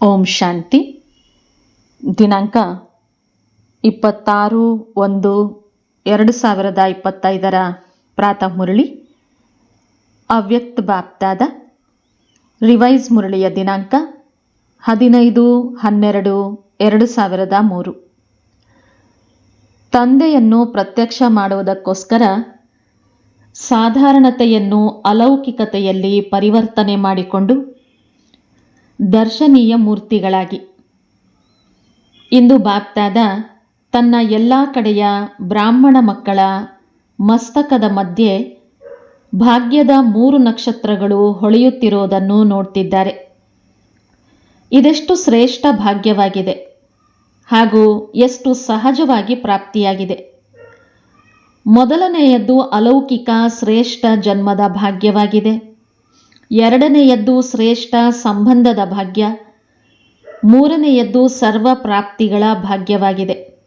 ಓಂ ಶಾಂತಿ. ದಿನಾಂಕ ಇಪ್ಪತ್ತಾರು ಒಂದು ಎರಡು ಸಾವಿರದ ಇಪ್ಪತ್ತೈದರ ಪ್ರಾತಃ ಮುರಳಿ. ಅವ್ಯಕ್ತ ಬಾಪ್ತಾದ ರಿವೈಸ್ ಮುರಳಿಯ ದಿನಾಂಕ ಹದಿನೈದು ಹನ್ನೆರಡು ಎರಡು ಸಾವಿರದ ಮೂರು. ತಂದೆಯನ್ನು ಪ್ರತ್ಯಕ್ಷ ಮಾಡುವುದಕ್ಕೋಸ್ಕರ ಸಾಧಾರಣತೆಯನ್ನು ಅಲೌಕಿಕತೆಯಲ್ಲಿ ಪರಿವರ್ತನೆ ಮಾಡಿಕೊಂಡು ದರ್ಶನೀಯ ಮೂರ್ತಿಗಳಾಗಿ. ಇಂದು ಬಾಪ್ತಾದ ತನ್ನ ಎಲ್ಲ ಕಡೆಯ ಬ್ರಾಹ್ಮಣ ಮಕ್ಕಳ ಮಸ್ತಕದ ಮಧ್ಯೆ ಭಾಗ್ಯದ ಮೂರು ನಕ್ಷತ್ರಗಳು ಹೊಳೆಯುತ್ತಿರುವುದನ್ನು ನೋಡ್ತಿದ್ದಾರೆ. ಇದೆಷ್ಟು ಶ್ರೇಷ್ಠ ಭಾಗ್ಯವಾಗಿದೆ ಹಾಗೂ ಎಷ್ಟು ಸಹಜವಾಗಿ ಪ್ರಾಪ್ತಿಯಾಗಿದೆ. ಮೊದಲನೆಯದ್ದು ಅಲೌಕಿಕ ಶ್ರೇಷ್ಠ ಜನ್ಮದ ಭಾಗ್ಯವಾಗಿದೆ. ಎರಡನೆಯದ್ದು ಶ್ರೇಷ್ಠ ಸಂಬಂಧದ ಭಾಗ್ಯ. ಮೂರನೆಯದ್ದು ಸರ್ವ ಪ್ರಾಪ್ತಿಗಳ ಭಾಗ್ಯವಾಗಿದೆ.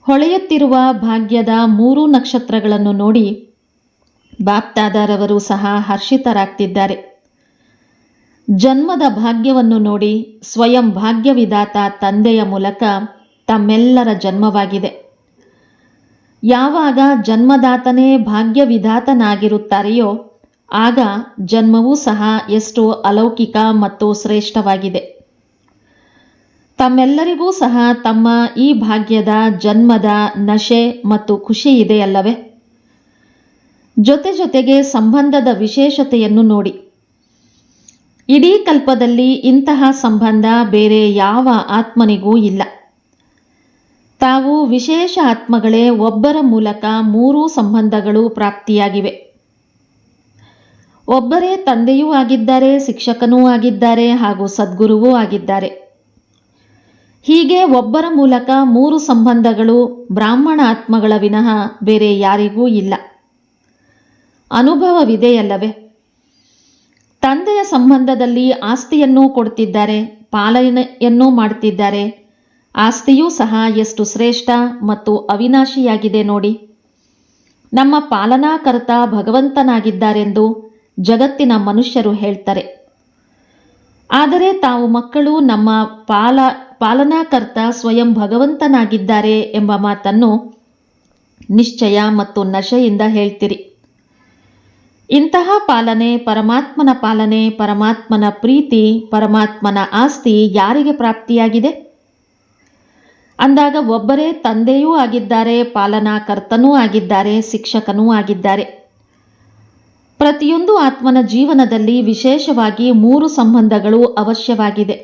ಹೊಳೆಯುತ್ತಿರುವ ಭಾಗ್ಯದ ಮೂರು ನಕ್ಷತ್ರಗಳನ್ನು ನೋಡಿ ಬಾಪ್ತಾದಾರವರು ಸಹ ಹರ್ಷಿತರಾಗ್ತಿದ್ದಾರೆ. ಜನ್ಮದ ಭಾಗ್ಯವನ್ನು ನೋಡಿ ಸ್ವಯಂ ಭಾಗ್ಯವಿದಾತ ತಂದೆಯ ಮೂಲಕ ತಮ್ಮೆಲ್ಲರ ಜನ್ಮವಾಗಿದೆ. ಯಾವಾಗ ಜನ್ಮದಾತನೇ ಭಾಗ್ಯವಿಧಾತನಾಗಿರುತ್ತಾರೆಯೋ ಆಗ ಜನ್ಮವೂ ಸಹ ಎಷ್ಟು ಅಲೌಕಿಕ ಮತ್ತು ಶ್ರೇಷ್ಠವಾಗಿದೆ. ತಮ್ಮೆಲ್ಲರಿಗೂ ಸಹ ತಮ್ಮ ಈ ಭಾಗ್ಯದ ಜನ್ಮದ ನಶೆ ಮತ್ತು ಖುಷಿ ಇದೆಯಲ್ಲವೇ ಜೊತೆ ಜೊತೆಗೆ ಸಂಬಂಧದ ವಿಶೇಷತೆಯನ್ನು ನೋಡಿ. ಇಡೀ ಕಲ್ಪದಲ್ಲಿ ಇಂತಹ ಸಂಬಂಧ ಬೇರೆ ಯಾವ ಆತ್ಮನಿಗೂ ಇಲ್ಲ. ತಾವು ವಿಶೇಷ ಆತ್ಮಗಳೇ ಒಬ್ಬರ ಮೂಲಕ ಮೂರೂ ಸಂಬಂಧಗಳು ಪ್ರಾಪ್ತಿಯಾಗಿವೆ. ಒಬ್ಬರೇ ತಂದೆಯೂ ಆಗಿದ್ದಾರೆ, ಶಿಕ್ಷಕನೂ ಆಗಿದ್ದಾರೆ ಹಾಗೂ ಸದ್ಗುರುವೂ ಆಗಿದ್ದಾರೆ. ಹೀಗೆ ಒಬ್ಬರ ಮೂಲಕ ಮೂರು ಸಂಬಂಧಗಳು ಬ್ರಾಹ್ಮಣ ಆತ್ಮಗಳ ವಿನಃ ಬೇರೆ ಯಾರಿಗೂ ಇಲ್ಲ. ಅನುಭವವಿದೆಯಲ್ಲವೇ? ತಂದೆಯ ಸಂಬಂಧದಲ್ಲಿ ಆಸ್ತಿಯನ್ನೂ ಕೊಡ್ತಿದ್ದಾರೆ, ಪಾಲನೆಯನ್ನೂ ಮಾಡ್ತಿದ್ದಾರೆ. ಆಸ್ತಿಯೂ ಸಹ ಎಷ್ಟು ಶ್ರೇಷ್ಠ ಮತ್ತು ಅವಿನಾಶಿಯಾಗಿದೆ ನೋಡಿ. ನಮ್ಮ ಪಾಲನಾಕರ್ತ ಭಗವಂತನಾಗಿದ್ದಾರೆಂದು ಜಗತ್ತಿನ ಮನುಷ್ಯರು ಹೇಳ್ತಾರೆ. ಆದರೆ ತಾವು ಮಕ್ಕಳು, ನಮ್ಮ ಪಾಲ, ಪಾಲನಾಕರ್ತ ಸ್ವಯಂ ಭಗವಂತನಾಗಿದ್ದಾರೆ ಎಂಬ ಮಾತನ್ನು ನಿಶ್ಚಯ ಮತ್ತು ನಶೆಯಿಂದ ಹೇಳ್ತೀರಿ. ಇಂತಹ ಪಾಲನೆ, ಪರಮಾತ್ಮನ ಪಾಲನೆ, ಪರಮಾತ್ಮನ ಪ್ರೀತಿ, ಪರಮಾತ್ಮನ ಆಸ್ತಿ ಯಾರಿಗೆ ಪ್ರಾಪ್ತಿಯಾಗಿದೆ? ಅಂದಾಗ ಒಬ್ಬರೇ ತಂದೆಯೂ ಆಗಿದ್ದಾರೆ, ಪಾಲನಾಕರ್ತನೂ ಆಗಿದ್ದಾರೆ, ಶಿಕ್ಷಕನೂ ಆಗಿದ್ದಾರೆ. ಪ್ರತಿಯೊಂದು ಆತ್ಮನ ಜೀವನದಲ್ಲಿ ವಿಶೇಷವಾಗಿ ಮೂರು ಸಂಬಂಧಗಳು ಅವಶ್ಯವಾಗಿದೆ.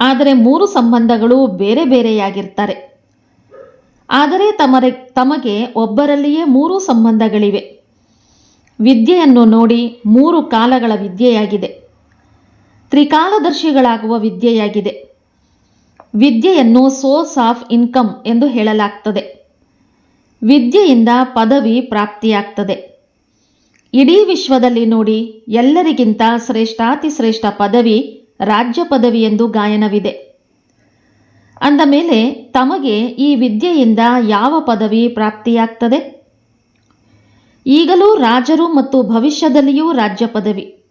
ಆದರೆ ಮೂರು ಸಂಬಂಧಗಳು ಬೇರೆ ಬೇರೆಯಾಗಿರ್ತಾರೆ ಆದರೆ ತಮರೆ, ತಮಗೆ ಒಬ್ಬರಲ್ಲಿಯೇ ಮೂರು ಸಂಬಂಧಗಳಿವೆ. ವಿದ್ಯೆಯನ್ನು ನೋಡಿ ಮೂರು ಕಾಲಗಳ ವಿದ್ಯೆಯಾಗಿದೆ. ತ್ರಿಕಾಲದರ್ಶಿಗಳಾಗುವ ವಿದ್ಯೆಯಾಗಿದೆ. ವಿದ್ಯೆಯನ್ನು ಸೋರ್ಸ್ ಆಫ್ ಇನ್ಕಮ್ ಎಂದು ಹೇಳಲಾಗ್ತದೆ. ವಿದ್ಯೆಯಿಂದ ಪದವಿ ಪ್ರಾಪ್ತಿಯಾಗ್ತದೆ. ಇಡೀ ವಿಶ್ವದಲ್ಲಿ ನೋಡಿ ಎಲ್ಲರಿಗಿಂತ ಶ್ರೇಷ್ಠಾತಿ ಶ್ರೇಷ್ಠ ಪದವಿ ರಾಜ್ಯ ಪದವಿ ಎಂದು ಗಾಯನವಿದೆ. ಅಂದ ಮೇಲೆ ತಮಗೆ ಈ ವಿದ್ಯೆಯಿಂದ ಯಾವ ಪದವಿ ಪ್ರಾಪ್ತಿಯಾಗ್ತದೆ? ಈಗಲೂ ರಾಜರು ಮತ್ತು ಭವಿಷ್ಯದಲ್ಲಿಯೂ ರಾಜ್ಯ ಪದವಿ.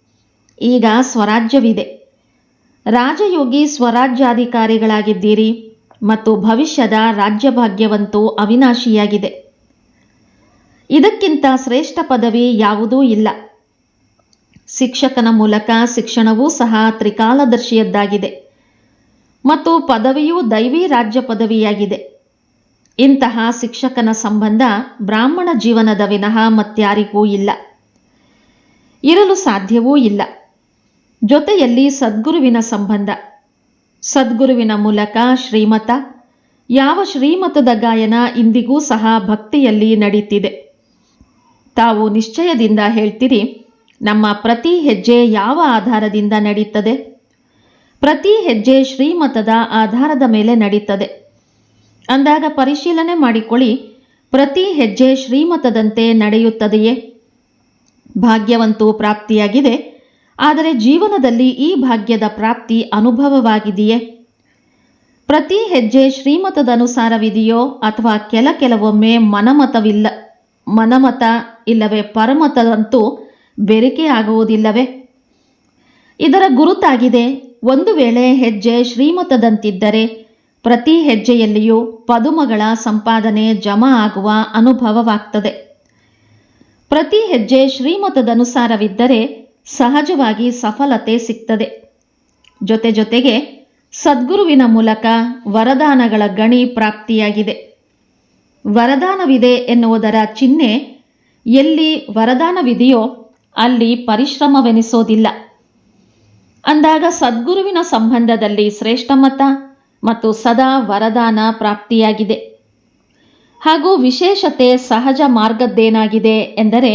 ಈಗ ಸ್ವರಾಜ್ಯವಿದೆ. ರಾಜಯೋಗಿ ಸ್ವರಾಜ್ಯಾಧಿಕಾರಿಗಳಾಗಿದ್ದೀರಿ ಮತ್ತು ಭವಿಷ್ಯದ ರಾಜ್ಯಭಾಗ್ಯವಂತೂ ಅವಿನಾಶಿಯಾಗಿದೆ. ಇದಕ್ಕಿಂತ ಶ್ರೇಷ್ಠ ಪದವಿ ಯಾವುದೂ ಇಲ್ಲ. ಶಿಕ್ಷಕನ ಮೂಲಕ ಶಿಕ್ಷಣವೂ ಸಹ ತ್ರಿಕಾಲದರ್ಶಿಯದ್ದಾಗಿದೆ. ಮತ್ತು ಪದವಿಯೂ ದೈವಿ ರಾಜ್ಯ ಪದವಿಯಾಗಿದೆ. ಇಂತಹ ಶಿಕ್ಷಕನ ಸಂಬಂಧ ಬ್ರಾಹ್ಮಣ ಜೀವನದ ವಿನಃ ಮತ್ಯಾರಿಗೂ ಇಲ್ಲ. ಇರಲು ಸಾಧ್ಯವೂ ಇಲ್ಲ. ಜೊತೆಯಲ್ಲಿ ಸದ್ಗುರುವಿನ ಸಂಬಂಧ. ಸದ್ಗುರುವಿನ ಮೂಲಕ ಶ್ರೀಮತ, ಯಾವ ಶ್ರೀಮತದ ಗಾಯನ ಇಂದಿಗೂ ಸಹ ಭಕ್ತಿಯಲ್ಲಿ ನಡೀತಿದೆ. ತಾವು ನಿಶ್ಚಯದಿಂದ ಹೇಳ್ತೀರಿ, ನಮ್ಮ ಪ್ರತಿ ಹೆಜ್ಜೆ ಯಾವ ಆಧಾರದಿಂದ ನಡೀತದೆ? ಪ್ರತಿ ಹೆಜ್ಜೆ ಶ್ರೀಮತದ ಆಧಾರದ ಮೇಲೆ ನಡೀತದೆ. ಅಂದಾಗ ಪರಿಶೀಲನೆ ಮಾಡಿಕೊಳ್ಳಿ, ಪ್ರತಿ ಹೆಜ್ಜೆ ಶ್ರೀಮತದಂತೆ ನಡೆಯುತ್ತದೆಯೇ? ಭಾಗ್ಯವಂತೂ ಪ್ರಾಪ್ತಿಯಾಗಿದೆ, ಆದರೆ ಜೀವನದಲ್ಲಿ ಈ ಭಾಗ್ಯದ ಪ್ರಾಪ್ತಿ ಅನುಭವವಾಗಿದೆಯೇ? ಪ್ರತಿ ಹೆಜ್ಜೆ ಶ್ರೀಮತದ ಅನುಸಾರವಿದೆಯೋ ಅಥವಾ ಕೆಲ ಕೆಲವೊಮ್ಮೆ ಮನಮತವಿಲ್ಲ, ಮನಮತ ಇಲ್ಲವೇ? ಪರಮತದಂತೂ ಬೆರಿಕೆ ಆಗುವುದಿಲ್ಲವೇ ಇದರ ಗುರುತಾಗಿದೆ, ಒಂದು ವೇಳೆ ಹೆಜ್ಜೆ ಶ್ರೀಮತದಂತಿದ್ದರೆ, ಪ್ರತಿ ಹೆಜ್ಜೆಯಲ್ಲಿಯೂ ಪದುಮಗಳ ಸಂಪಾದನೆ ಜಮಾ ಆಗುವ ಅನುಭವವಾಗ್ತದೆ. ಪ್ರತಿ ಹೆಜ್ಜೆ ಶ್ರೀಮತದನುಸಾರವಿದ್ದರೆ ಸಹಜವಾಗಿ ಸಫಲತೆ ಸಿಗ್ತದೆ. ಜೊತೆ ಜೊತೆಗೆ ಸದ್ಗುರುವಿನ ಮೂಲಕ ವರದಾನಗಳ ಗಣಿ ಪ್ರಾಪ್ತಿಯಾಗಿದೆ. ವರದಾನವಿದೆ ಎನ್ನುವುದರ ಚಿಹ್ನೆ ಎಲ್ಲಿ ವರದಾನವಿದೆಯೋ ಅಲ್ಲಿ ಪರಿಶ್ರಮವೆನಿಸೋದಿಲ್ಲ. ಅಂದಾಗ ಸದ್ಗುರುವಿನ ಸಂಬಂಧದಲ್ಲಿ ಶ್ರೇಷ್ಠ ಮತ ಮತ್ತು ಸದಾ ವರದಾನ ಪ್ರಾಪ್ತಿಯಾಗಿದೆ. ಹಾಗೂ ವಿಶೇಷತೆ ಸಹಜ ಮಾರ್ಗದ್ದೇನಾಗಿದೆ ಎಂದರೆ,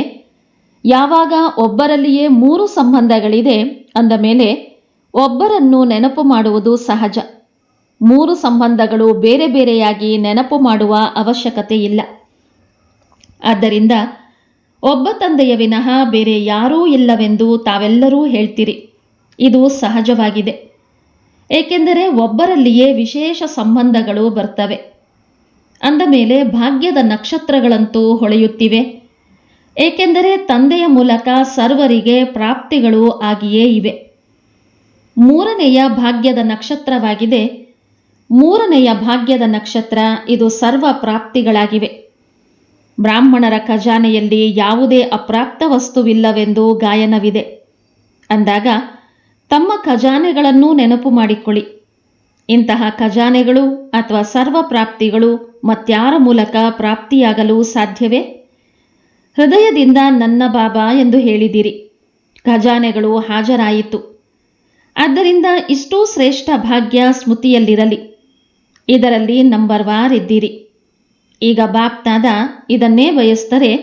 ಯಾವಾಗ ಒಬ್ಬರಲ್ಲಿಯೇ ಮೂರು ಸಂಬಂಧಗಳಿದೆ ಅಂದ ಮೇಲೆ ಒಬ್ಬರನ್ನು ನೆನಪು ಮಾಡುವುದು ಸಹಜ. ಮೂರು ಸಂಬಂಧಗಳು ಬೇರೆ ಬೇರೆಯಾಗಿ ನೆನಪು ಮಾಡುವ ಅವಶ್ಯಕತೆ ಇಲ್ಲ ಆದ್ದರಿಂದ ಒಬ್ಬ ತಂದೆಯ ವಿನಃ ಬೇರೆ ಯಾರೂ ಇಲ್ಲವೆಂದು ತಾವೆಲ್ಲರೂ ಹೇಳ್ತೀರಿ. ಇದು ಸಹಜವಾಗಿದೆ. ಏಕೆಂದರೆ ಒಬ್ಬರಲ್ಲಿಯೇ ವಿಶೇಷ ಸಂಬಂಧಗಳು ಬರ್ತವೆ. ಅಂದ ಮೇಲೆ ಭಾಗ್ಯದ ನಕ್ಷತ್ರಗಳಂತೂ ಹೊಳೆಯುತ್ತಿವೆ. ಏಕೆಂದರೆ ತಂದೆಯ ಮೂಲಕ ಸರ್ವರಿಗೆ ಪ್ರಾಪ್ತಿಗಳು ಆಗಿಯೇ ಇವೆ. ಮೂರನೆಯ ಭಾಗ್ಯದ ನಕ್ಷತ್ರವಾಗಿದೆ. ಮೂರನೆಯ ಭಾಗ್ಯದ ನಕ್ಷತ್ರ ಇದು ಸರ್ವ ಪ್ರಾಪ್ತಿಗಳಾಗಿವೆ. ಬ್ರಾಹ್ಮಣರ ಖಜಾನೆಯಲ್ಲಿ ಯಾವುದೇ ಅಪ್ರಾಪ್ತ ವಸ್ತುವಿಲ್ಲವೆಂದು ಗಾಯನವಿದೆ. ಅಂದಾಗ, ತಮ್ಮ ಖಜಾನೆಗಳನ್ನು ನೆನಪು ಮಾಡಿಕೊಳ್ಳಿ. ಇಂತಹ ಖಜಾನೆಗಳು ಅಥವಾ ಸರ್ವ ಪ್ರಾಪ್ತಿಗಳು ಮತ್ಯಾರ ಮೂಲಕ ಪ್ರಾಪ್ತಿಯಾಗಲು ಸಾಧ್ಯವೇ? ಹೃದಯದಿಂದ ನನ್ನ ಬಾಬಾ ಎಂದು ಹೇಳಿದಿರಿ. ಖಜಾನೆಗಳು ಹಾಜರಾಯಿತು. ಆದ್ದರಿಂದ ಇಷ್ಟೂ ಶ್ರೇಷ್ಠ ಭಾಗ್ಯ ಸ್ಮೃತಿಯಲ್ಲಿರಲಿ. ಇದರಲ್ಲಿ ನಂಬರ್ ವಾರ್ ಇದ್ದೀರಿ. ಈಗ ಬಾಪ್ತಾದ ಇದನ್ನೇ ಬಯಸ್ತರೆ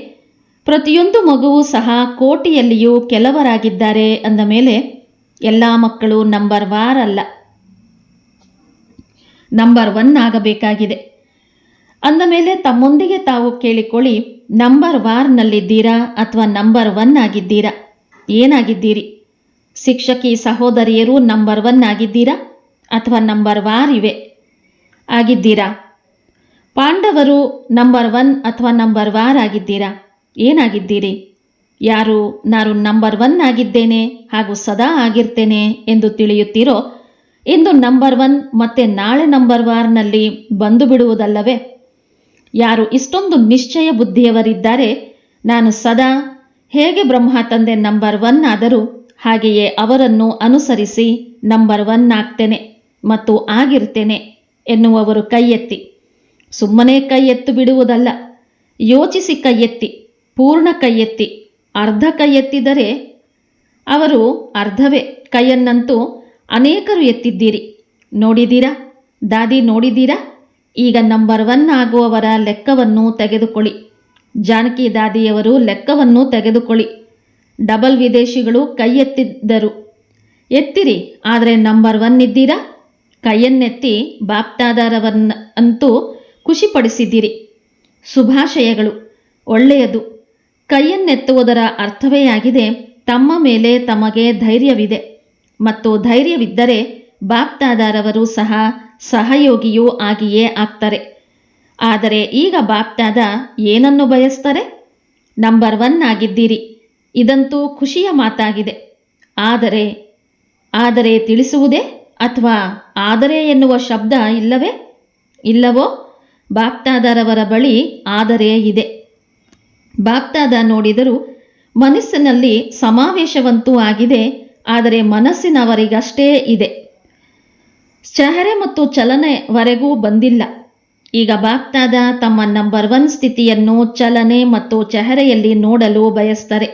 ಪ್ರತಿಯೊಂದು ಮಗುವೂ ಸಹ ಕೋಟಿಯಲ್ಲಿಯೂ ಕೆಲವರಾಗಿದ್ದಾರೆ ಅಂದ ಮೇಲೆ ಎಲ್ಲ ಮಕ್ಕಳು ನಂಬರ್ ವಾರ್ ಅಲ್ಲ. ನಂಬರ್ ಒನ್ ಆಗಬೇಕಾಗಿದೆ. ಅಂದ ಮೇಲೆ ತಮ್ಮೊಂದಿಗೆ ತಾವು ಕೇಳಿಕೊಳ್ಳಿ, ನಂಬರ್ ವಾರ್ನಲ್ಲಿದ್ದೀರಾ ಅಥವಾ ನಂಬರ್ ಒನ್ ಆಗಿದ್ದೀರಾ? ಏನಾಗಿದ್ದೀರಿ? ಶಿಕ್ಷಕಿ ಸಹೋದರಿಯರು ನಂಬರ್ ಒನ್ ಆಗಿದ್ದೀರಾ ಅಥವಾ ನಂಬರ್ ವಾರ್ ಇವೆ? ಆಗಿದ್ದೀರಾ? ಪಾಂಡವರು ನಂಬರ್ ಒನ್ ಅಥವಾ ನಂಬರ್ ವಾರ್ ಆಗಿದ್ದೀರಾ? ಏನಾಗಿದ್ದೀರಿ? ಯಾರು ನಾನು ನಂಬರ್ ಒನ್ ಆಗಿದ್ದೇನೆ ಹಾಗೂ ಸದಾ ಆಗಿರ್ತೇನೆ ಎಂದು ತಿಳಿಯುತ್ತೀರೋ? ಇಂದು ನಂಬರ್ ಒನ್ ಮತ್ತೆ ನಾಳೆ ನಂಬರ್ ವಾರ್ನಲ್ಲಿ ಬಂದು ಬಿಡುವುದಲ್ಲವೇ? ಯಾರು ಇಷ್ಟೊಂದು ನಿಶ್ಚಯ ಬುದ್ಧಿಯವರಿದ್ದಾರೆ? ನಾನು ಸದಾ ಹೇಗೆ ಬ್ರಹ್ಮ ತಂದೆ ನಂಬರ್ ಒನ್ ಆದರೂ ಹಾಗೆಯೇ ಅವರನ್ನು ಅನುಸರಿಸಿ ನಂಬರ್ ಒನ್ ಆಗ್ತೇನೆ ಮತ್ತು ಆಗಿರ್ತೇನೆ ಎನ್ನುವವರು ಕೈ ಎತ್ತಿ ಸುಮ್ಮನೆ ಕೈ ಎತ್ತು ಬಿಡುವುದಲ್ಲ. ಯೋಚಿಸಿ ಕೈ ಎತ್ತಿ, ಪೂರ್ಣ ಕೈ ಎತ್ತಿ, ಅರ್ಧ ಕೈ ಎತ್ತಿದರೆ ಅವರು ಅರ್ಧವೇ. ಕೈಯನ್ನಂತೂ ಅನೇಕರು ಎತ್ತಿದ್ದೀರಿ. ನೋಡಿದ್ದೀರಾ? ದಾದಿ ನೋಡಿದ್ದೀರಾ? ಈಗ ನಂಬರ್ ಒನ್ ಆಗುವವರ ಲೆಕ್ಕವನ್ನು ತೆಗೆದುಕೊಳ್ಳಿ. ಜಾನಕಿ ದಾದಿಯವರು ಲೆಕ್ಕವನ್ನು ತೆಗೆದುಕೊಳ್ಳಿ. ಡಬಲ್ ವಿದೇಶಿಗಳು ಕೈ ಎತ್ತಿದ್ದರು. ಎತ್ತಿರಿ, ಆದರೆ ನಂಬರ್ ಒನ್ ಇದ್ದೀರಾ? ಕೈಯನ್ನೆತ್ತಿ ಬಾಪ್ತಾದಾರವನ್ನ ಅಂತೂ ಖುಷಿಪಡಿಸಿದ್ದೀರಿ. ಶುಭಾಶಯಗಳು. ಒಳ್ಳೆಯದು. ಕೈಯನ್ನೆತ್ತುವುದರ ಅರ್ಥವೇ ಆಗಿದೆ, ತಮ್ಮ ಮೇಲೆ ತಮಗೆ ಧೈರ್ಯವಿದೆ. ಮತ್ತು ಧೈರ್ಯವಿದ್ದರೆ ಬಾಪ್ತಾದಾರವರು ಸಹ ಸಹಯೋಗಿಯೂ ಆಗಿಯೇ ಆಗ್ತಾರೆ. ಆದರೆ ಈಗ ಬಾಪ್ತಾದ ಏನನ್ನು ಬಯಸ್ತಾರೆ? ನಂಬರ್ ಒನ್ ಆಗಿದ್ದೀರಿ. ಇದಂತೂ ಖುಷಿಯ ಮಾತಾಗಿದೆ. ಆದರೆ ಆದರೆ ತಿಳಿಸುವುದೇ ಅಥವಾ ಆದರೆ ಎನ್ನುವ ಶಬ್ದ ಇಲ್ಲವೇ? ಇಲ್ಲವೋ? ಬಾಪ್ತಾದರವರ ಬಳಿ ಆದರೆ ಇದೆ. ಬಾಗ್ತಾದ ನೋಡಿದರೂ ಮನಸ್ಸಿನಲ್ಲಿ ಸಮಾವೇಶವಂತೂ ಆಗಿದೆ, ಆದರೆ ಮನಸ್ಸಿನವರಿಗಷ್ಟೇ ಇದೆ. ಚಹರೆ ಮತ್ತು ಚಲನೆವರೆಗೂ ಬಂದಿಲ್ಲ. ಈಗ ಬಾಗ್ತಾದ ತಮ್ಮ ನಂಬರ್ ಒನ್ ಸ್ಥಿತಿಯನ್ನು ಚಲನೆ ಮತ್ತು ಚಹರೆಯಲ್ಲಿ ನೋಡಲು ಬಯಸ್ತಾರೆ.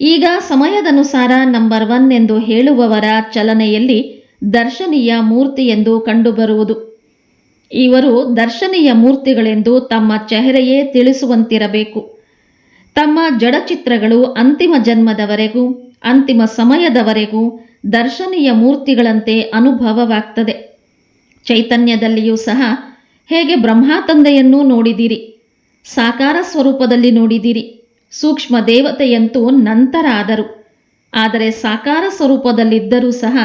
ಈಗ ಸಮಯದನುಸಾರ ನಂಬರ್ ಒನ್ ಎಂದು ಹೇಳುವವರ ಚಲನೆಯಲ್ಲಿ ದರ್ಶನೀಯ ಮೂರ್ತಿ ಎಂದು ಕಂಡುಬರುವುದು. ಇವರು ದರ್ಶನೀಯ ಮೂರ್ತಿಗಳೆಂದು ತಮ್ಮ ಚೆಹರೆಯೇ ತಿಳಿಸುವಂತಿರಬೇಕು. ತಮ್ಮ ಜಡಚಿತ್ರಗಳು ಅಂತಿಮ ಜನ್ಮದವರೆಗೂ, ಅಂತಿಮ ಸಮಯದವರೆಗೂ ದರ್ಶನೀಯ ಮೂರ್ತಿಗಳಂತೆ ಅನುಭವವಾಗ್ತದೆ. ಚೈತನ್ಯದಲ್ಲಿಯೂ ಸಹ ಹೇಗೆ ಬ್ರಹ್ಮ ತಂದೆಯನ್ನೂ ನೋಡಿದಿರಿ, ಸಾಕಾರ ಸ್ವರೂಪದಲ್ಲಿ ನೋಡಿದಿರಿ, ಸೂಕ್ಷ್ಮ ದೇವತೆಯಂತೂ ನಂತರ ಆದರು ಆದರೆ ಸಾಕಾರ ಸ್ವರೂಪದಲ್ಲಿದ್ದರೂ ಸಹ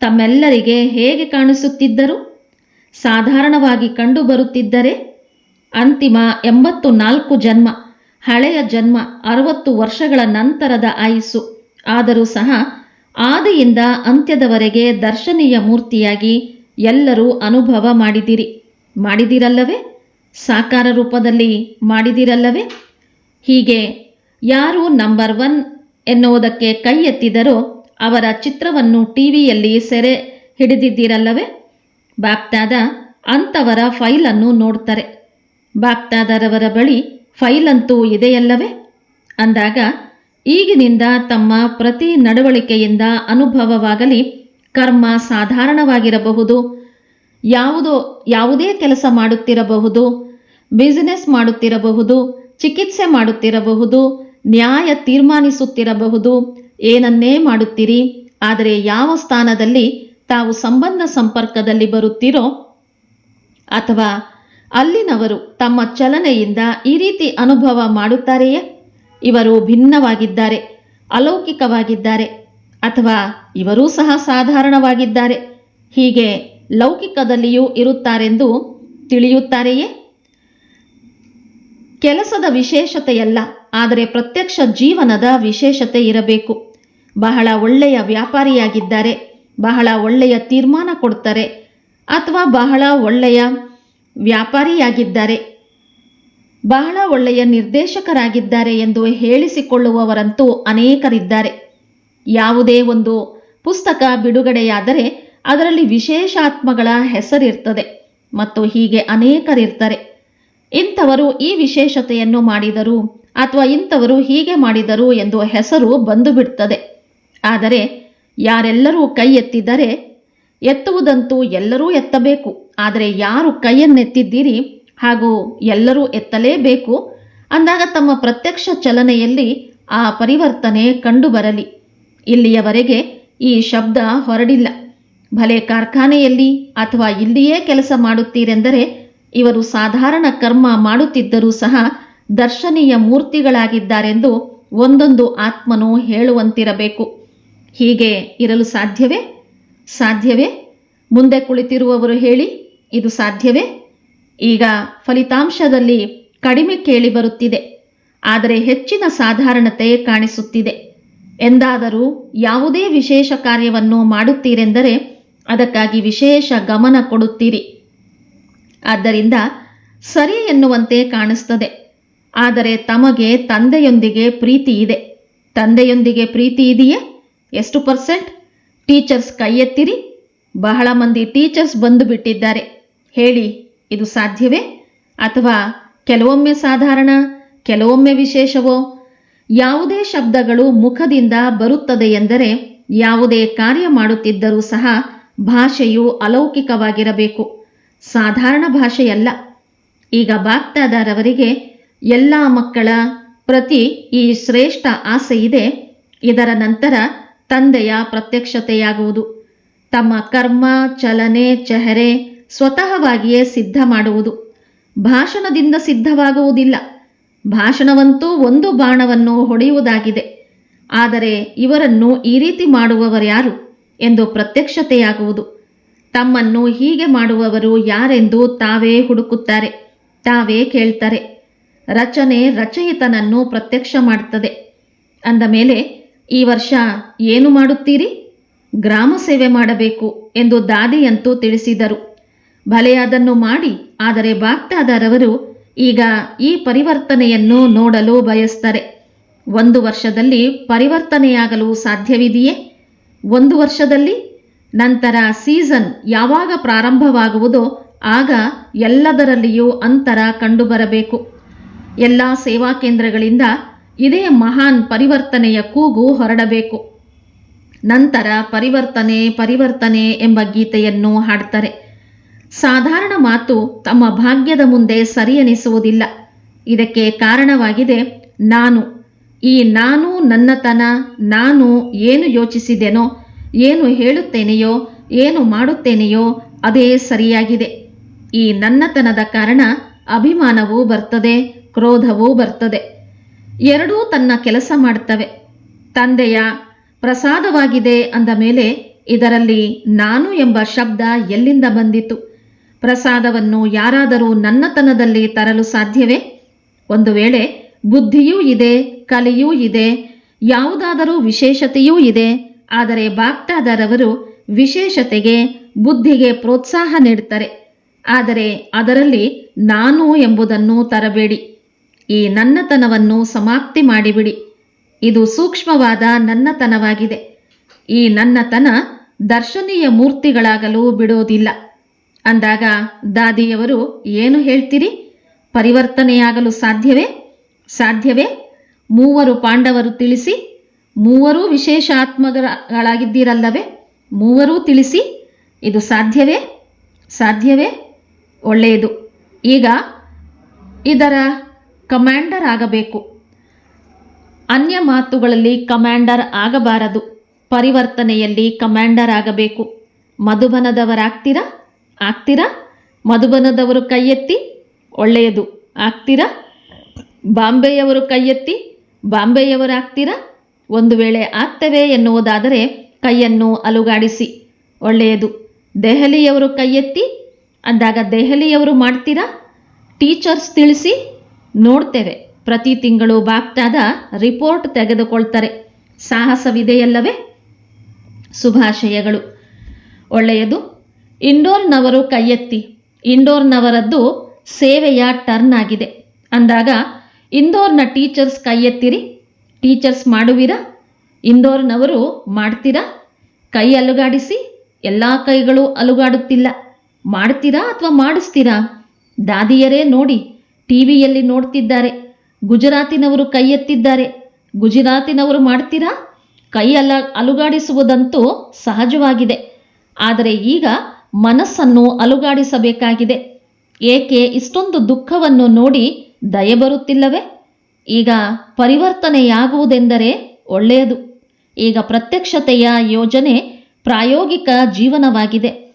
ತಮ್ಮೆಲ್ಲರಿಗೆ ಹೇಗೆ ಕಾಣಿಸುತ್ತಿದ್ದರು? ಸಾಧಾರಣವಾಗಿ ಕಂಡುಬರುತ್ತಿದ್ದರೆ ಅಂತಿಮ ಎಂಬತ್ತು ನಾಲ್ಕು ಜನ್ಮ, ಹಳೆಯ ಜನ್ಮ ಅರವತ್ತು ವರ್ಷಗಳ ನಂತರದ ಆಯಸ್ಸು. ಆದರೂ ಸಹ ಆದಿಯಿಂದ ಅಂತ್ಯದವರೆಗೆ ದರ್ಶನೀಯ ಮೂರ್ತಿಯಾಗಿ ಎಲ್ಲರೂ ಅನುಭವ ಮಾಡಿದಿರಿ. ಮಾಡಿದಿರಲ್ಲವೇ? ಸಾಕಾರ ರೂಪದಲ್ಲಿ ಮಾಡಿದಿರಲ್ಲವೇ? ಹೀಗೆ ಯಾರು ನಂಬರ್ ಒನ್ ಎನ್ನುವುದಕ್ಕೆ ಕೈ ಎತ್ತಿದರೋ ಅವರ ಚಿತ್ರವನ್ನು ಟಿವಿಯಲ್ಲಿ ಸೆರೆ ಹಿಡಿದಿದ್ದೀರಲ್ಲವೇ? ಬಾಪ್ತಾದ ಅಂಥವರ ಫೈಲನ್ನು ನೋಡ್ತಾರೆ ಬಾಪ್ತಾದರವರ ಬಳಿ ಫೈಲಂತೂ ಇದೆಯಲ್ಲವೇ? ಅಂದಾಗ, ಈಗಿನಿಂದ ತಮ್ಮ ಪ್ರತಿ ನಡವಳಿಕೆಯಿಂದ ಅನುಭವವಾಗಲಿ, ಕರ್ಮ ಸಾಧಾರಣವಾಗಿರಬಹುದು, ಯಾವುದೋ, ಯಾವುದೇ ಕೆಲಸ ಮಾಡುತ್ತಿರಬಹುದು ಬಿಸಿನೆಸ್ ಮಾಡುತ್ತಿರಬಹುದು, ಚಿಕಿತ್ಸೆ ಮಾಡುತ್ತಿರಬಹುದು, ನ್ಯಾಯ ತೀರ್ಮಾನಿಸುತ್ತಿರಬಹುದು, ಏನನ್ನೇ ಮಾಡುತ್ತೀರಿ, ಆದರೆ ಯಾವ ಸ್ಥಾನದಲ್ಲಿ ತಾವು ಸಂಬಂಧ ಸಂಪರ್ಕದಲ್ಲಿ ಬರುತ್ತೀರೋ ಅಥವಾ ಅಲ್ಲಿನವರು ತಮ್ಮ ಚಲನೆಯಿಂದ ಈ ರೀತಿ ಅನುಭವ ಮಾಡುತ್ತಾರೆಯೇ? ಇವರು ಭಿನ್ನವಾಗಿದ್ದಾರೆ, ಅಲೌಕಿಕವಾಗಿದ್ದಾರೆ, ಅಥವಾ ಇವರೂ ಸಹ ಸಾಧಾರಣವಾಗಿದ್ದಾರೆ, ಹೀಗೆ ಲೌಕಿಕದಲ್ಲಿಯೂ ಇರುತ್ತಾರೆಂದು ತಿಳಿಯುತ್ತಾರೆಯೇ? ಕೆಲಸದ ವಿಶೇಷತೆಯಲ್ಲ, ಆದರೆ ಪ್ರತ್ಯಕ್ಷ ಜೀವನದ ವಿಶೇಷತೆ ಇರಬೇಕು. ಬಹಳ ಒಳ್ಳೆಯ ವ್ಯಾಪಾರಿಯಾಗಿದ್ದಾರೆ. ಬಹಳ ಒಳ್ಳೆಯ ತೀರ್ಮಾನ ಕೊಡ್ತಾರೆ ಅಥವಾ ಬಹಳ ಒಳ್ಳೆಯ ವ್ಯಾಪಾರಿಯಾಗಿದ್ದಾರೆ. ಬಹಳ ಒಳ್ಳೆಯ ನಿರ್ದೇಶಕರಾಗಿದ್ದಾರೆ ಎಂದು ಹೇಳಿಸಿಕೊಳ್ಳುವವರಂತೂ ಅನೇಕರಿದ್ದಾರೆ. ಯಾವುದೇ ಒಂದು ಪುಸ್ತಕ ಬಿಡುಗಡೆಯಾದರೆ ಅದರಲ್ಲಿ ವಿಶೇಷಾತ್ಮಗಳ ಹೆಸರಿರ್ತದೆ ಮತ್ತು ಹೀಗೆ ಅನೇಕರಿರ್ತಾರೆ. ಇಂಥವರು ಈ ವಿಶೇಷತೆಯನ್ನು ಮಾಡಿದರು ಅಥವಾ ಇಂಥವರು ಹೀಗೆ ಮಾಡಿದರು ಎಂದು ಹೆಸರು ಬಂದು ಬಿಡ್ತದೆ ಆದರೆ ಯಾರೆಲ್ಲರೂ ಕೈ ಎತ್ತಿದರೆ ಎತ್ತುವುದಂತೂ ಎಲ್ಲರೂ ಎತ್ತಬೇಕು. ಆದರೆ ಯಾರು ಕೈಯನ್ನೆತ್ತಿದ್ದೀರಿ ಹಾಗೂ ಎಲ್ಲರೂ ಎತ್ತಲೇಬೇಕು? ಅಂದಾಗ ತಮ್ಮ ಪ್ರತ್ಯಕ್ಷ ಚಲನೆಯಲ್ಲಿ ಆ ಪರಿವರ್ತನೆ ಕಂಡುಬರಲಿ. ಇಲ್ಲಿಯವರೆಗೆ ಈ ಶಬ್ದ ಹೊರಡಿಲ್ಲ. ಭಲೆ ಕಾರ್ಖಾನೆಯಲ್ಲಿ ಅಥವಾ ಇಲ್ಲಿಯೇ ಕೆಲಸ ಮಾಡುತ್ತೀರೆಂದರೆ ಇವರು ಸಾಧಾರಣ ಕರ್ಮ ಮಾಡುತ್ತಿದ್ದರೂ ಸಹ ದರ್ಶನೀಯ ಮೂರ್ತಿಗಳಾಗಿದ್ದಾರೆಂದು ಒಂದೊಂದು ಆತ್ಮನು ಹೇಳುವಂತಿರಬೇಕು. ಹೀಗೆ ಇರಲು ಸಾಧ್ಯವೇ? ಸಾಧ್ಯವೇ? ಮುಂದೆ ಕುಳಿತಿರುವವರು ಹೇಳಿ, ಇದು ಸಾಧ್ಯವೇ? ಈಗ ಫಲಿತಾಂಶದಲ್ಲಿ ಕಡಿಮೆ ಕೇಳಿ ಬರುತ್ತಿದೆ, ಆದರೆ ಹೆಚ್ಚಿನ ಸಾಧಾರಣತೆ ಕಾಣಿಸುತ್ತಿದೆ. ಎಂದಾದರೂ ಯಾವುದೇ ವಿಶೇಷ ಕಾರ್ಯವನ್ನು ಮಾಡುತ್ತೀರೆಂದರೆ ಅದಕ್ಕಾಗಿ ವಿಶೇಷ ಗಮನ ಕೊಡುತ್ತೀರಿ. ಆದ್ದರಿಂದ ಸರಿ ಎನ್ನುವಂತೆ ಕಾಣಿಸ್ತದೆ, ಆದರೆ ತಮಗೆ ತಂದೆಯೊಂದಿಗೆ ಪ್ರೀತಿ ಇದೆ. ತಂದೆಯೊಂದಿಗೆ ಪ್ರೀತಿ ಇದೆಯೇ? ಎಷ್ಟು ಪರ್ಸೆಂಟ್? ಟೀಚರ್ಸ್ ಕೈ ಎತ್ತಿರಿ ಬಹಳ ಮಂದಿ ಟೀಚರ್ಸ್ ಬಂದು ಬಿಟ್ಟಿದ್ದಾರೆ ಹೇಳಿ, ಇದು ಸಾಧ್ಯವೇ? ಅಥವಾ ಕೆಲವೊಮ್ಮೆ ಸಾಧಾರಣ, ಕೆಲವೊಮ್ಮೆ ವಿಶೇಷವೋ? ಯಾವುದೇ ಶಬ್ದಗಳು ಮುಖದಿಂದ ಬರುತ್ತದೆ ಎಂದರೆ ಯಾವುದೇ ಕಾರ್ಯ ಮಾಡುತ್ತಿದ್ದರೂ ಸಹ ಭಾಷೆಯು ಅಲೌಕಿಕವಾಗಿರಬೇಕು. ಸಾಧಾರಣ ಭಾಷೆಯಲ್ಲ. ಈಗ ಬಾಕ್ತಾದಾರವರಿಗೆ ಎಲ್ಲ ಮಕ್ಕಳ ಪ್ರತಿ ಈ ಶ್ರೇಷ್ಠ ಆಸೆ ಇದೆ. ಇದರ ನಂತರ ತಂದೆಯ ಪ್ರತ್ಯಕ್ಷತೆಯಾಗುವುದು. ತಮ್ಮ ಕರ್ಮ, ಚಲನೆ, ಚೆಹರೆ ಸ್ವತಃವಾಗಿಯೇ ಸಿದ್ಧ ಮಾಡುವುದು. ಭಾಷಣದಿಂದ ಸಿದ್ಧವಾಗುವುದಿಲ್ಲ. ಭಾಷಣವಂತೂ ಒಂದು ಬಾಣವನ್ನು ಹೊಡೆಯುವುದಾಗಿದೆ. ಆದರೆ ಇವರನ್ನು ಈ ರೀತಿ ಮಾಡುವವರ್ಯಾರು ಎಂದು ಪ್ರತ್ಯಕ್ಷತೆಯಾಗುವುದು. ತಮ್ಮನ್ನು ಹೀಗೆ ಮಾಡುವವರು ಯಾರೆಂದು ತಾವೇ ಹುಡುಕುತ್ತಾರೆ, ತಾವೇ ಕೇಳ್ತಾರೆ. ರಚನೆ ರಚಯಿತನನ್ನು ಪ್ರತ್ಯಕ್ಷ ಮಾಡುತ್ತದೆ. ಅಂದ ಮೇಲೆ ಈ ವರ್ಷ ಏನು ಮಾಡುತ್ತೀರಿ? ಗ್ರಾಮ ಸೇವೆ ಮಾಡಬೇಕು ಎಂದು ದಾದಿಯಂತೂ ತಿಳಿಸಿದರು. ಭಲೆ ಅದನ್ನು ಮಾಡಿ, ಆದರೆ ಬಾಗ್ದಾದರವರು ಈಗ ಈ ಪರಿವರ್ತನೆಯನ್ನು ನೋಡಲು ಬಯಸ್ತಾರೆ. ಒಂದು ವರ್ಷದಲ್ಲಿ ಪರಿವರ್ತನೆಯಾಗಲು ಸಾಧ್ಯವಿದೆಯೇ? ಒಂದು ವರ್ಷದಲ್ಲಿ? ನಂತರ ಸೀಸನ್ ಯಾವಾಗ ಪ್ರಾರಂಭವಾಗುವುದೋ ಆಗ ಎಲ್ಲದರಲ್ಲಿಯೂ ಅಂತರ ಕಂಡುಬರಬೇಕು. ಎಲ್ಲ ಸೇವಾ ಕೇಂದ್ರಗಳಿಂದ ಇದೇ ಮಹಾನ್ ಪರಿವರ್ತನೆಯ ಕೂಗು ಹೊರಡಬೇಕು. ನಂತರ ಪರಿವರ್ತನೆ ಪರಿವರ್ತನೆ ಎಂಬ ಗೀತೆಯನ್ನು ಹಾಡ್ತಾರೆ. ಸಾಧಾರಣ ಮಾತು ತಮ್ಮ ಭಾಗ್ಯದ ಮುಂದೆ ಸರಿಯನಿಸುವುದಿಲ್ಲ. ಇದಕ್ಕೆ ಕಾರಣವಾಗಿದೆ ನಾನು. ಈ ನಾನು ನನ್ನತನ, ನಾನು ಏನು ಯೋಚಿಸಿದೆನೋ, ಏನು ಹೇಳುತ್ತೇನೆಯೋ, ಏನು ಮಾಡುತ್ತೇನೆಯೋ ಅದೇ ಸರಿಯಾಗಿದೆ. ಈ ನನ್ನತನದ ಕಾರಣ ಅಭಿಮಾನವೂ ಬರ್ತದೆ, ಕ್ರೋಧವೂ ಬರ್ತದೆ. ಎರಡೂ ತನ್ನ ಕೆಲಸ ಮಾಡುತ್ತವೆ ತಂದೆಯ ಪ್ರಸಾದವಾಗಿದೆ ಅಂದ ಮೇಲೆ ಇದರಲ್ಲಿ ನಾನು ಎಂಬ ಶಬ್ದ ಎಲ್ಲಿಂದ ಬಂದಿತು? ಪ್ರಸಾದವನ್ನು ಯಾರಾದರೂ ನನ್ನತನದಲ್ಲಿ ತರಲು ಸಾಧ್ಯವೇ? ಒಂದು ವೇಳೆ ಬುದ್ಧಿಯೂ ಇದೆ, ಕಲೆಯೂ ಇದೆ, ಯಾವುದಾದರೂ ವಿಶೇಷತೆಯೂ ಇದೆ, ಆದರೆ ಬಾಪ್ಟಾದರವರು ವಿಶೇಷತೆಗೆ, ಬುದ್ಧಿಗೆ ಪ್ರೋತ್ಸಾಹ ನೀಡುತ್ತಾರೆ ಆದರೆ ಅದರಲ್ಲಿ ನಾನು ಎಂಬುದನ್ನು ತರಬೇಡಿ. ಈ ನನ್ನತನವನ್ನು ಸಮಾಪ್ತಿ ಮಾಡಿಬಿಡಿ. ಇದು ಸೂಕ್ಷ್ಮವಾದ ನನ್ನತನವಾಗಿದೆ. ಈ ನನ್ನತನ ದರ್ಶನೀಯ ಮೂರ್ತಿಗಳಾಗಲು ಬಿಡೋದಿಲ್ಲ. ಅಂದಾಗ ದಾದಿಯವರು ಏನು ಹೇಳ್ತೀರಿ? ಪರಿವರ್ತನೆಯಾಗಲು ಸಾಧ್ಯವೇ? ಸಾಧ್ಯವೇ? ಮೂವರು ಪಾಂಡವರು ತಿಳಿಸಿ, ಮೂವರೂ ವಿಶೇಷ ಆತ್ಮಗಳಾಗಿದ್ದೀರಲ್ಲವೇ ಮೂವರೂ ತಿಳಿಸಿ, ಇದು ಸಾಧ್ಯವೇ? ಸಾಧ್ಯವೇ? ಒಳ್ಳೆಯದು. ಈಗ ಇದರ ಕಮಾಂಡರ್ ಆಗಬೇಕು. ಅನ್ಯ ಮಾತುಗಳಲ್ಲಿ ಕಮಾಂಡರ್ ಆಗಬಾರದು. ಪರಿವರ್ತನೆಯಲ್ಲಿ ಕಮಾಂಡರ್ ಆಗಬೇಕು. ಮಧುಬನದವರಾಗ್ತೀರಾ? ಆಗ್ತೀರಾ? ಮಧುಬನದವರು ಕೈ ಒಳ್ಳೆಯದು. ಆಗ್ತೀರಾ? ಬಾಂಬೆಯವರು ಕೈ ಎತ್ತಿ ಬಾಂಬೆಯವರಾಗ್ತೀರಾ? ಒಂದು ವೇಳೆ ಆಗ್ತೇವೆ ಎನ್ನುವುದಾದರೆ ಕೈಯನ್ನು ಅಲುಗಾಡಿಸಿ. ಒಳ್ಳೆಯದು. ದೆಹಲಿಯವರು ಕೈ ಅಂದಾಗ ದೆಹಲಿಯವರು ಮಾಡ್ತೀರಾ? ಟೀಚರ್ಸ್ ತಿಳಿಸಿ? ನೋಡ್ತೇವೆ. ಪ್ರತಿ ತಿಂಗಳು ಬಾಪ್ಟಾದ ರಿಪೋರ್ಟ್ ತೆಗೆದುಕೊಳ್ತಾರೆ. ಸಾಹಸವಿದೆಯಲ್ಲವೇ? ಶುಭಾಶಯಗಳು. ಒಳ್ಳೆಯದು. ಇಂಡೋರ್ನವರು ಕೈಯೆತ್ತಿ. ಇಂಡೋರ್ನವರದ್ದು ಸೇವೆಯ ಟರ್ನ್ ಆಗಿದೆ. ಅಂದಾಗ ಇಂದೋರ್ನ ಟೀಚರ್ಸ್ ಕೈಯೆತ್ತಿರಿ. ಟೀಚರ್ಸ್ ಮಾಡುವಿರಾ? ಇಂದೋರ್ನವರು ಮಾಡ್ತೀರಾ? ಕೈ ಅಲುಗಾಡಿಸಿ. ಎಲ್ಲ ಕೈಗಳು ಅಲುಗಾಡುತ್ತಿಲ್ಲ. ಮಾಡ್ತೀರಾ ಅಥವಾ ಮಾಡಿಸ್ತೀರಾ? ದಾದಿಯರೇ ನೋಡಿ. ಟಿವಿಯಲ್ಲಿ ನೋಡ್ತಿದ್ದಾರೆ. ಗುಜರಾತಿನವರು ಕೈ ಎತ್ತಿದ್ದಾರೆ ಗುಜರಾತಿನವರು ಮಾಡ್ತೀರಾ? ಕೈ ಅಲ, ಅಲುಗಾಡಿಸುವುದಂತೂ ಸಹಜವಾಗಿದೆ. ಆದರೆ ಈಗ ಮನಸ್ಸನ್ನು ಅಲುಗಾಡಿಸಬೇಕಾಗಿದೆ. ಏಕೆ ಇಷ್ಟೊಂದು ದುಃಖವನ್ನು ನೋಡಿ ದಯೆ ಬರುತ್ತಿಲ್ಲವೇ? ಈಗ ಪರಿವರ್ತನೆಯಾಗುವುದೆಂದರೆ ಒಳ್ಳೆಯದು. ಈಗ ಪ್ರತ್ಯಕ್ಷತೆಯ ಯೋಜನೆ ಪ್ರಾಯೋಗಿಕ ಜೀವನವಾಗಿದೆ.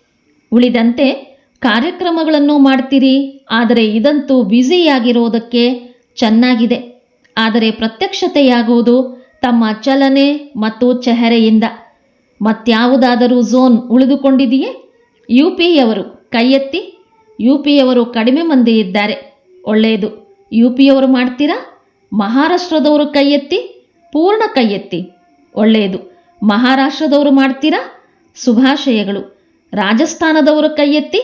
ಉಳಿದಂತೆ ಕಾರ್ಯಕ್ರಮಗಳನ್ನು ಮಾಡ್ತೀರಿ, ಆದರೆ ಇದಂತೂ ಬ್ಯುಸಿಯಾಗಿರೋದಕ್ಕೆ ಚೆನ್ನಾಗಿದೆ. ಆದರೆ ಪ್ರತ್ಯಕ್ಷತೆಯಾಗುವುದು ತಮ್ಮ ಚಲನೆ ಮತ್ತು ಚೆಹರೆಯಿಂದ. ಮತ್ಯಾವುದಾದರೂ ಝೋನ್ ಉಳಿದುಕೊಂಡಿದೆಯೇ? ಯು ಪಿಯವರು ಕೈ ಎತ್ತಿ ಯು ಪಿಯವರು ಕಡಿಮೆ ಮಂದಿ ಇದ್ದಾರೆ. ಒಳ್ಳೆಯದು. ಯು ಪಿಯವರು ಮಾಡ್ತೀರಾ? ಮಹಾರಾಷ್ಟ್ರದವರು ಕೈ ಎತ್ತಿ ಪೂರ್ಣ ಕೈ ಎತ್ತಿ ಒಳ್ಳೆಯದು. ಮಹಾರಾಷ್ಟ್ರದವರು ಮಾಡ್ತೀರಾ? ಶುಭಾಶಯಗಳು. ರಾಜಸ್ಥಾನದವರು ಕೈ ಎತ್ತಿ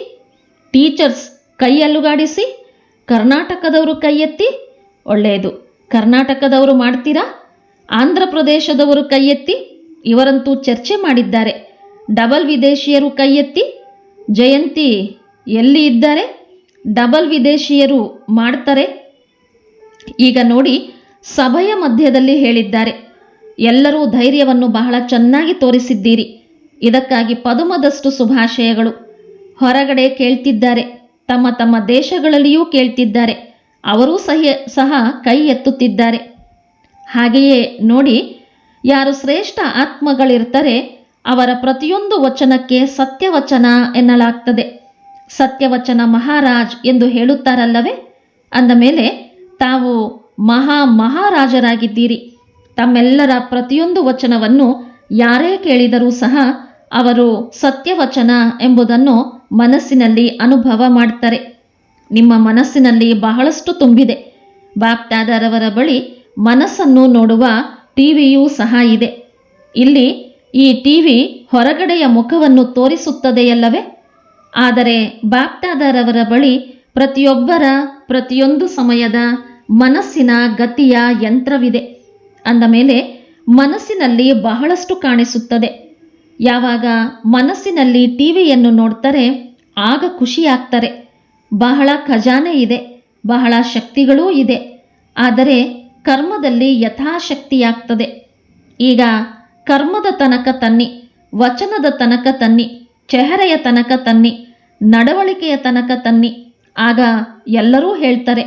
ಟೀಚರ್ಸ್ ಕೈ ಅಲುಗಾಡಿಸಿ, ಕರ್ನಾಟಕದವರು ಕೈ ಎತ್ತಿ, ಒಳ್ಳೆಯದು. ಕರ್ನಾಟಕದವರು ಮಾಡ್ತೀರಾ? ಆಂಧ್ರ ಪ್ರದೇಶದವರು ಕೈ ಎತ್ತಿ, ಇವರಂತೂ ಚರ್ಚೆ ಮಾಡಿದ್ದಾರೆ. ಡಬಲ್ ವಿದೇಶಿಯರು ಕೈ ಎತ್ತಿ, ಜಯಂತಿ ಎಲ್ಲಿ ಇದ್ದಾರೆ? ಡಬಲ್ ವಿದೇಶಿಯರು ಮಾಡ್ತಾರೆ? ಈಗ ನೋಡಿ, ಸಭೆಯ ಮಧ್ಯದಲ್ಲಿ ಹೇಳಿದ್ದಾರೆ. ಎಲ್ಲರೂ ಧೈರ್ಯವನ್ನು ಬಹಳ ಚೆನ್ನಾಗಿ ತೋರಿಸಿದ್ದೀರಿ. ಇದಕ್ಕಾಗಿ ಪದುಮದಷ್ಟು ಶುಭಾಶಯಗಳು. ಹೊರಗಡೆ ಕೇಳ್ತಿದ್ದಾರೆ. ತಮ್ಮ ತಮ್ಮ ದೇಶಗಳಲ್ಲಿಯೂ ಕೇಳ್ತಿದ್ದಾರೆ. ಅವರೂ ಸಹ ಸಹ ಕೈ ಎತ್ತುತ್ತಿದ್ದಾರೆ. ಹಾಗೆಯೇ ನೋಡಿ, ಯಾರು ಶ್ರೇಷ್ಠ ಆತ್ಮಗಳಿರ್ತಾರೆ, ಅವರ ಪ್ರತಿಯೊಂದು ವಚನಕ್ಕೆ ಸತ್ಯವಚನ ಎನ್ನಲಾಗ್ತದೆ. ಸತ್ಯವಚನ ಮಹಾರಾಜ್ ಎಂದು ಹೇಳುತ್ತಾರಲ್ಲವೇ? ಅಂದ ಮೇಲೆ, ತಾವು ಮಹಾ ಮಹಾರಾಜರಾಗಿದ್ದೀರಿ. ತಮ್ಮೆಲ್ಲರ ಪ್ರತಿಯೊಂದು ವಚನವನ್ನು ಯಾರೇ ಕೇಳಿದರೂ ಸಹ, ಅವರು ಸತ್ಯವಚನ ಎಂಬುದನ್ನು ಮನಸ್ಸಿನಲ್ಲಿ ಅನುಭವ ಮಾಡ್ತಾರೆ. ನಿಮ್ಮ ಮನಸ್ಸಿನಲ್ಲಿ ಬಹಳಷ್ಟು ತುಂಬಿದೆ. ಬಾಪ್ದಾದರವರ ಬಳಿ ಮನಸ್ಸನ್ನು ನೋಡುವ ಟಿವಿಯೂ ಸಹ ಇದೆ. ಇಲ್ಲಿ ಈ ಟಿವಿ ಹೊರಗಡೆಯ ಮುಖವನ್ನು ತೋರಿಸುತ್ತದೆಯಲ್ಲವೇ? ಆದರೆ ಬಾಪ್ದಾದರವರ ಬಳಿ ಪ್ರತಿಯೊಬ್ಬರ ಪ್ರತಿಯೊಂದು ಸಮಯದ ಮನಸ್ಸಿನ ಗತಿಯ ಯಂತ್ರವಿದೆ. ಅಂದ ಮೇಲೆ ಮನಸ್ಸಿನಲ್ಲಿ ಬಹಳಷ್ಟು ಕಾಣಿಸುತ್ತದೆ. ಯಾವಾಗ ಮನಸ್ಸಿನಲ್ಲಿ ಟಿವಿಯನ್ನು ನೋಡ್ತಾರೆ, ಆಗ ಖುಷಿಯಾಗ್ತಾರೆ. ಬಹಳ ಖಜಾನೆ ಇದೆ, ಬಹಳ ಶಕ್ತಿಗಳೂ ಇದೆ. ಆದರೆ ಕರ್ಮದಲ್ಲಿ ಯಥಾಶಕ್ತಿಯಾಗ್ತದೆ. ಈಗ ಕರ್ಮದ ತನಕ ತನ್ನಿ, ವಚನದ ತನಕ ತನ್ನಿ, ಚೆಹರೆಯ ತನಕ ತನ್ನಿ, ನಡವಳಿಕೆಯ ತನಕ ತನ್ನಿ, ಆಗ ಎಲ್ಲರೂ ಹೇಳ್ತಾರೆ,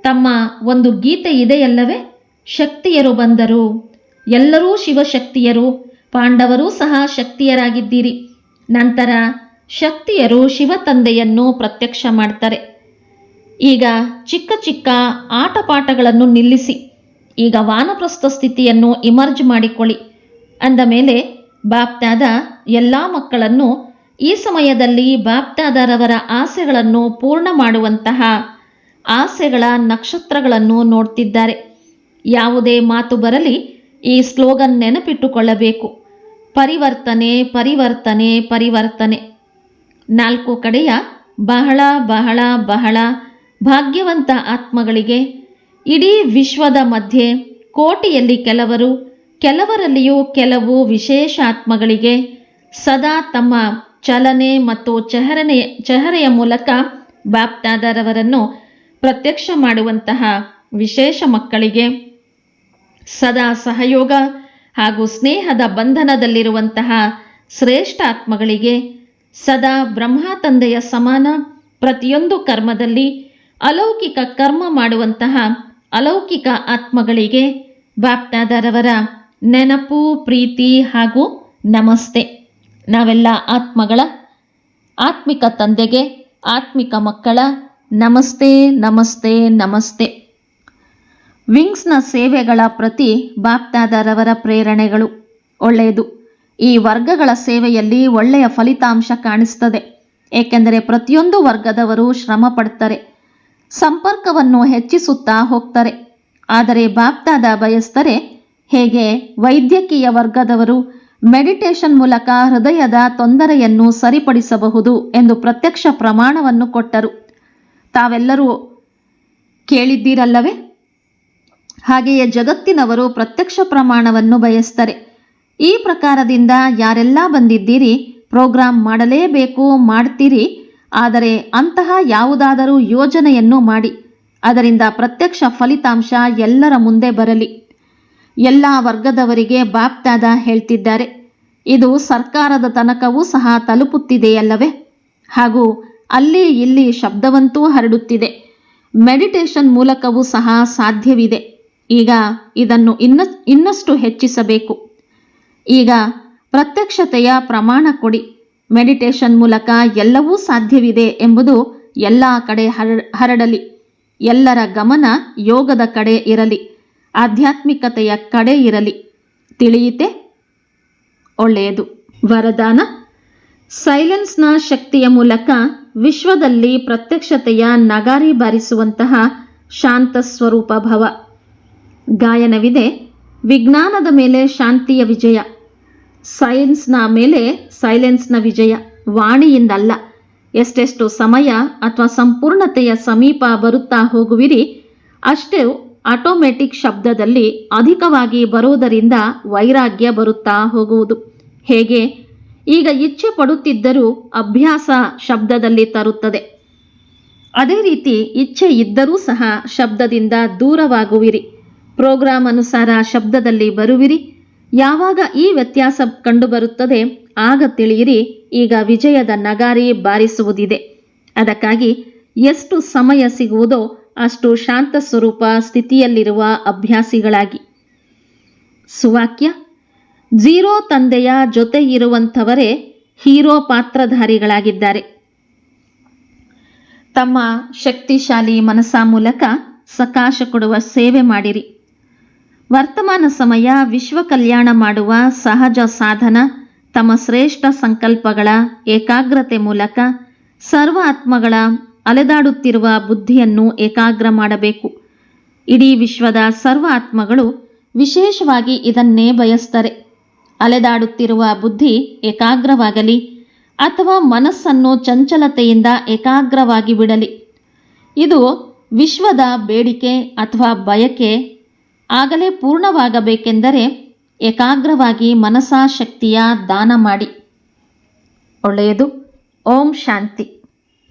ತಮ್ಮ ಒಂದು ಗೀತೆ ಇದೆಯಲ್ಲವೇ? ಶಕ್ತಿಯರು ಬಂದರು, ಎಲ್ಲರೂ ಶಿವಶಕ್ತಿಯರು ಪಾಂಡವರೂ ಸಹ ಶಕ್ತಿಯರಾಗಿದ್ದೀರಿ. ನಂತರ ಶಕ್ತಿಯರು ಶಿವ ತಂದೆಯನ್ನು ಪ್ರತ್ಯಕ್ಷ ಮಾಡ್ತಾರೆ. ಈಗ ಚಿಕ್ಕ ಚಿಕ್ಕ ಆಟಪಾಠಗಳನ್ನು ನಿಲ್ಲಿಸಿ, ಈಗ ವಾನಪ್ರಸ್ಥ ಸ್ಥಿತಿಯನ್ನು ಇಮರ್ಜ್ ಮಾಡಿಕೊಳ್ಳಿ. ಅಂದ ಮೇಲೆ ಬಾಪ್ತಾದ ಎಲ್ಲ ಮಕ್ಕಳನ್ನು ಈ ಸಮಯದಲ್ಲಿ ಬಾಪ್ತಾದರವರ ಆಸೆಗಳನ್ನು ಪೂರ್ಣ ಮಾಡುವಂತಹ ಆಸೆಗಳ ನಕ್ಷತ್ರಗಳನ್ನು ನೋಡ್ತಿದ್ದಾರೆ. ಯಾವುದೇ ಮಾತು ಬರಲಿ ಈ ಸ್ಲೋಗನ್ ನೆನಪಿಟ್ಟುಕೊಳ್ಳಬೇಕು. ಪರಿವರ್ತನೆ ಪರಿವರ್ತನೆ ಪರಿವರ್ತನೆ. ನಾಲ್ಕು ಕಡೆಯ ಬಹಳ ಬಹಳ ಬಹಳ ಭಾಗ್ಯವಂತ ಆತ್ಮಗಳಿಗೆ ಇಡೀ ವಿಶ್ವದ ಮಧ್ಯೆ ಕೋಟಿಯಲ್ಲಿ ಕೆಲವರು, ಕೆಲವರಲ್ಲಿಯೂ ಕೆಲವು ವಿಶೇಷ ಆತ್ಮಗಳಿಗೆ ಸದಾ ತಮ್ಮ ಚಲನೆ ಮತ್ತು ಚಹರನೆ ಚಹರೆಯ ಮೂಲಕ ಬಾಪ್ತಾದರವರನ್ನು ಪ್ರತ್ಯಕ್ಷ ಮಾಡುವಂತಹ ವಿಶೇಷ ಮಕ್ಕಳಿಗೆ ಸದಾ ಸಹಯೋಗ ಹಾಗೂ ಸ್ನೇಹದ ಬಂಧನದಲ್ಲಿರುವಂತಹ ಶ್ರೇಷ್ಠ ಆತ್ಮಗಳಿಗೆ ಸದಾ ಬ್ರಹ್ಮ ತಂದೆಯ ಸಮಾನ ಪ್ರತಿಯೊಂದು ಕರ್ಮದಲ್ಲಿ ಅಲೌಕಿಕ ಕರ್ಮ ಮಾಡುವಂತಹ ಅಲೌಕಿಕ ಆತ್ಮಗಳಿಗೆ ಬಾಪ್ತಾದರವರ ನೆನಪು, ಪ್ರೀತಿ ಹಾಗೂ ನಮಸ್ತೆ. ನಾವೆಲ್ಲ ಆತ್ಮಗಳ ಆತ್ಮಿಕ ತಂದೆಗೆ ಆತ್ಮಿಕ ಮಕ್ಕಳ ನಮಸ್ತೆ ನಮಸ್ತೆ ನಮಸ್ತೆ. ವಿಂಗ್ಸ್ನ ಸೇವೆಗಳ ಪ್ರತಿ ಬಾಪ್ತಾದರವರ ಪ್ರೇರಣೆಗಳು. ಒಳ್ಳೆಯದು. ಈ ವರ್ಗಗಳ ಸೇವೆಯಲ್ಲಿ ಒಳ್ಳೆಯ ಫಲಿತಾಂಶ ಕಾಣಿಸ್ತದೆ. ಏಕೆಂದರೆ ಪ್ರತಿಯೊಂದು ವರ್ಗದವರು ಶ್ರಮ ಪಡ್ತಾರೆ. ಸಂಪರ್ಕವನ್ನು ಹೆಚ್ಚಿಸುತ್ತಾ ಹೋಗ್ತಾರೆ. ಆದರೆ ಬಾಪ್ತಾದ ಬಯಸ್ತರೆ ಹೇಗೆ? ವೈದ್ಯಕೀಯ ವರ್ಗದವರು ಮೆಡಿಟೇಷನ್ ಮೂಲಕ ಹೃದಯದ ತೊಂದರೆಯನ್ನು ಸರಿಪಡಿಸಬಹುದು ಎಂದು ಪ್ರತ್ಯಕ್ಷ ಪ್ರಮಾಣವನ್ನು ಕೊಟ್ಟರು. ತಾವೆಲ್ಲರೂ ಕೇಳಿದ್ದೀರಲ್ಲವೇ? ಹಾಗೆಯೇ ಜಗತ್ತಿನವರು ಪ್ರತ್ಯಕ್ಷ ಪ್ರಮಾಣವನ್ನು ಬಯಸ್ತಾರೆ. ಈ ಪ್ರಕಾರದಿಂದ ಯಾರೆಲ್ಲ ಬಂದಿದ್ದೀರಿ? ಪ್ರೋಗ್ರಾಂ ಮಾಡಲೇಬೇಕು, ಮಾಡ್ತೀರಿ? ಆದರೆ ಅಂತಹ ಯಾವುದಾದರೂ ಯೋಜನೆಯನ್ನು ಮಾಡಿ. ಅದರಿಂದ ಪ್ರತ್ಯಕ್ಷ ಫಲಿತಾಂಶ ಎಲ್ಲರ ಮುಂದೆ ಬರಲಿ. ಎಲ್ಲ ವರ್ಗದವರಿಗೆ ಬಾಪ್ತಾದ ಹೇಳ್ತಿದ್ದಾರೆ. ಇದು ಸರ್ಕಾರದ ತನಕವೂ ಸಹ ತಲುಪುತ್ತಿದೆಯಲ್ಲವೇ? ಹಾಗೂ ಅಲ್ಲಿ ಇಲ್ಲಿ ಶಬ್ದವಂತೂ ಹರಡುತ್ತಿದೆ. ಮೆಡಿಟೇಷನ್ ಮೂಲಕವೂ ಸಹ ಸಾಧ್ಯವಿದೆ. ಈಗ ಇದನ್ನು ಇನ್ನ ಇನ್ನಷ್ಟು ಹೆಚ್ಚಿಸಬೇಕು. ಈಗ ಪ್ರತ್ಯಕ್ಷತೆಯ ಪ್ರಮಾಣ ಕೊಡಿ. ಮೆಡಿಟೇಷನ್ ಮೂಲಕ ಎಲ್ಲವೂ ಸಾಧ್ಯವಿದೆ ಎಂಬುದು ಎಲ್ಲ ಕಡೆ ಹರ, ಹರಡಲಿ. ಎಲ್ಲರ ಗಮನ ಯೋಗದ ಕಡೆ ಇರಲಿ. ಆಧ್ಯಾತ್ಮಿಕತೆಯ ಕಡೆ ಇರಲಿ. ತಿಳಿಯಿತೆ? ಒಳ್ಳೆಯದು. ವರದಾನ? ಸೈಲೆನ್ಸ್ನ ಶಕ್ತಿಯ ಮೂಲಕ ವಿಶ್ವದಲ್ಲಿ ಪ್ರತ್ಯಕ್ಷತೆಯ ನಗಾರಿ ಬಾರಿಸುವಂತಹ ಶಾಂತ ಸ್ವರೂಪ ಭವ. ಗಾಯನವಿದೆ. ವಿಜ್ಞಾನದ ಮೇಲೆ ಶಾಂತಿಯ ವಿಜಯ. ಸೈನ್ಸ್ನ ಮೇಲೆ ಸೈಲೆನ್ಸ್ನ ವಿಜಯ. ವಾಣಿಯಿಂದಲ್ಲ. ಎಷ್ಟೆಷ್ಟು ಸಮಯ ಅಥವಾ ಸಂಪೂರ್ಣತೆಯ ಸಮೀಪ ಬರುತ್ತಾ ಹೋಗುವಿರಿ, ಅಷ್ಟೇ ಆಟೋಮೆಟಿಕ್ ಶಬ್ದದಲ್ಲಿ ಅಧಿಕವಾಗಿ ಬರುವುದರಿಂದ ವೈರಾಗ್ಯ ಬರುತ್ತಾ ಹೋಗುವುದು. ಹೇಗೆ? ಈಗ ಇಚ್ಛೆ ಪಡುತ್ತಿದ್ದರೂ ಅಭ್ಯಾಸ ಶಬ್ದದಲ್ಲಿ ತರುತ್ತದೆ. ಅದೇ ರೀತಿ ಇಚ್ಛೆ ಇದ್ದರೂ ಸಹ ಶಬ್ದದಿಂದ ದೂರವಾಗುವಿರಿ. ಪ್ರೋಗ್ರಾಂ ಅನುಸಾರ ಶಬ್ದದಲ್ಲಿ ಬರುವಿರಿ. ಯಾವಾಗ ಈ ವ್ಯತ್ಯಾಸ ಕಂಡುಬರುತ್ತದೆ, ಆಗ ತಿಳಿಯಿರಿ. ಈಗ ವಿಜಯದ ನಗಾರಿ ಬಾರಿಸುವುದಿದೆ. ಅದಕ್ಕಾಗಿ ಎಷ್ಟು ಸಮಯ ಸಿಗುವುದೋ ಅಷ್ಟು ಶಾಂತ ಸ್ವರೂಪ ಸ್ಥಿತಿಯಲ್ಲಿರುವ ಅಭ್ಯಾಸಿಗಳಾಗಿ. ಸುವಾಕ್ಯ, ಜೀರೋ ತಂದೆಯ ಜೊತೆ ಇರುವಂಥವರೇ ಹೀರೋ ಪಾತ್ರಧಾರಿಗಳಾಗಿದ್ದಾರೆ. ತಮ್ಮ ಶಕ್ತಿಶಾಲಿ ಮನಸ್ಸ ಮೂಲಕ ಸಕಾಶ ಕೊಡುವ ಸೇವೆ ಮಾಡಿರಿ. ವರ್ತಮಾನ ಸಮಯ, ವಿಶ್ವ ಕಲ್ಯಾಣ ಮಾಡುವ ಸಹಜ ಸಾಧನ, ತಮ್ಮ ಶ್ರೇಷ್ಠ ಸಂಕಲ್ಪಗಳ ಏಕಾಗ್ರತೆ ಮೂಲಕ ಸರ್ವ ಆತ್ಮಗಳ ಅಲೆದಾಡುತ್ತಿರುವ ಬುದ್ಧಿಯನ್ನು ಏಕಾಗ್ರ ಮಾಡಬೇಕು. ಇಡೀ ವಿಶ್ವದ ಸರ್ವ ಆತ್ಮಗಳು ವಿಶೇಷವಾಗಿ ಇದನ್ನೇ ಬಯಸ್ತಾರೆ. ಅಲೆದಾಡುತ್ತಿರುವ ಬುದ್ಧಿ ಏಕಾಗ್ರವಾಗಲಿ ಅಥವಾ ಮನಸ್ಸನ್ನು ಚಂಚಲತೆಯಿಂದ ಏಕಾಗ್ರವಾಗಿ ಬಿಡಲಿ. ಇದು ವಿಶ್ವದ ಬೇಡಿಕೆ ಅಥವಾ ಬಯಕೆ ಆಗಲೇ ಪೂರ್ಣವಾಗಬೇಕೆಂದರೆ ಏಕಾಗ್ರವಾಗಿ ಮನಸಾ ಶಕ್ತಿಯ ದಾನ ಮಾಡಿ. ಒಳ್ಳೆಯದು. ಓಂ ಶಾಂತಿ.